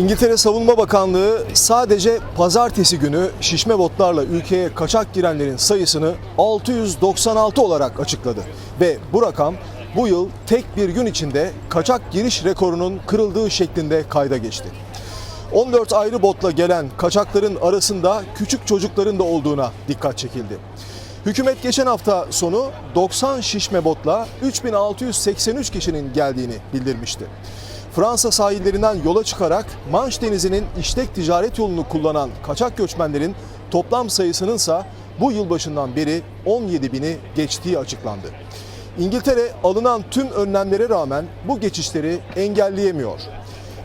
İngiltere Savunma Bakanlığı sadece pazartesi günü şişme botlarla ülkeye kaçak girenlerin sayısını 696 olarak açıkladı. Ve bu rakam bu yıl tek bir gün içinde kaçak giriş rekorunun kırıldığı şeklinde kayda geçti. 14 ayrı botla gelen kaçakların arasında küçük çocukların da olduğuna dikkat çekildi. Hükümet geçen hafta sonu 90 şişme botla 3683 kişinin geldiğini bildirmişti. Fransa sahillerinden yola çıkarak Manş Denizi'nin işlek ticaret yolunu kullanan kaçak göçmenlerin toplam sayısının ise bu yılbaşından beri 17 bini geçtiği açıklandı. İngiltere alınan tüm önlemlere rağmen bu geçişleri engelleyemiyor.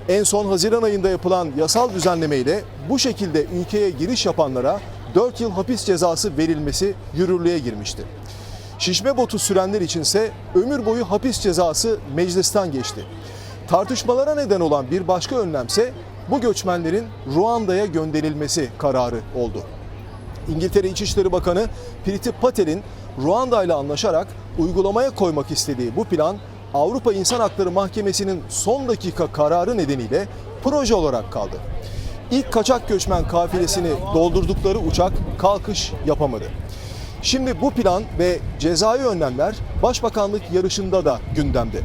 En son Haziran ayında yapılan yasal düzenleme ile bu şekilde ülkeye giriş yapanlara 4 yıl hapis cezası verilmesi yürürlüğe girmişti. Şişme botu sürenler içinse ömür boyu hapis cezası meclisten geçti. Tartışmalara neden olan bir başka önlemse bu göçmenlerin Ruanda'ya gönderilmesi kararı oldu. İngiltere İçişleri Bakanı Priti Patel'in Ruanda ile anlaşarak uygulamaya koymak istediği bu plan Avrupa İnsan Hakları Mahkemesi'nin son dakika kararı nedeniyle proje olarak kaldı. İlk kaçak göçmen kafilesini doldurdukları uçak kalkış yapamadı. Şimdi bu plan ve cezai önlemler Başbakanlık yarışında da gündemde.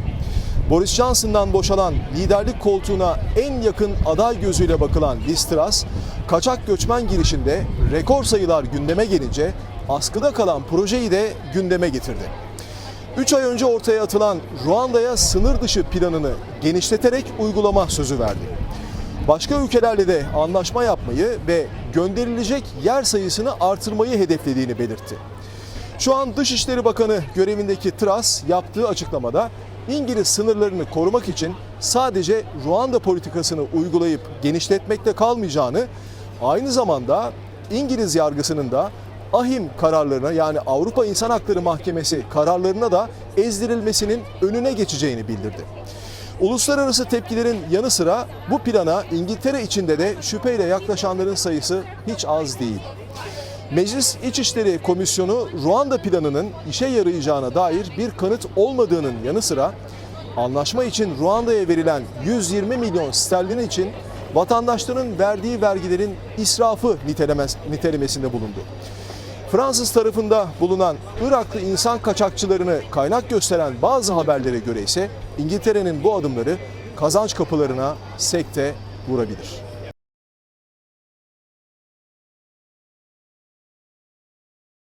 Boris Johnson'dan boşalan liderlik koltuğuna en yakın aday gözüyle bakılan Liz Truss, kaçak göçmen girişinde rekor sayılar gündeme gelince askıda kalan projeyi de gündeme getirdi. 3 ay önce ortaya atılan Ruanda'ya sınır dışı planını genişleterek uygulama sözü verdi. Başka ülkelerle de anlaşma yapmayı ve gönderilecek yer sayısını artırmayı hedeflediğini belirtti. Şu an Dışişleri Bakanı görevindeki Truss yaptığı açıklamada İngiliz sınırlarını korumak için sadece Ruanda politikasını uygulayıp genişletmekte kalmayacağını, aynı zamanda İngiliz yargısının da ahim kararlarına yani Avrupa İnsan Hakları Mahkemesi kararlarına da ezdirilmesinin önüne geçeceğini bildirdi. Uluslararası tepkilerin yanı sıra bu plana İngiltere içinde de şüpheyle yaklaşanların sayısı hiç az değil. Meclis İçişleri Komisyonu Ruanda planının işe yarayacağına dair bir kanıt olmadığının yanı sıra anlaşma için Ruanda'ya verilen 120 milyon sterlin için vatandaşların verdiği vergilerin israfı nitelemesinde bulundu. Fransız tarafında bulunan Iraklı insan kaçakçılarını kaynak gösteren bazı haberlere göre ise İngiltere'nin bu adımları kazanç kapılarına sekte vurabilir.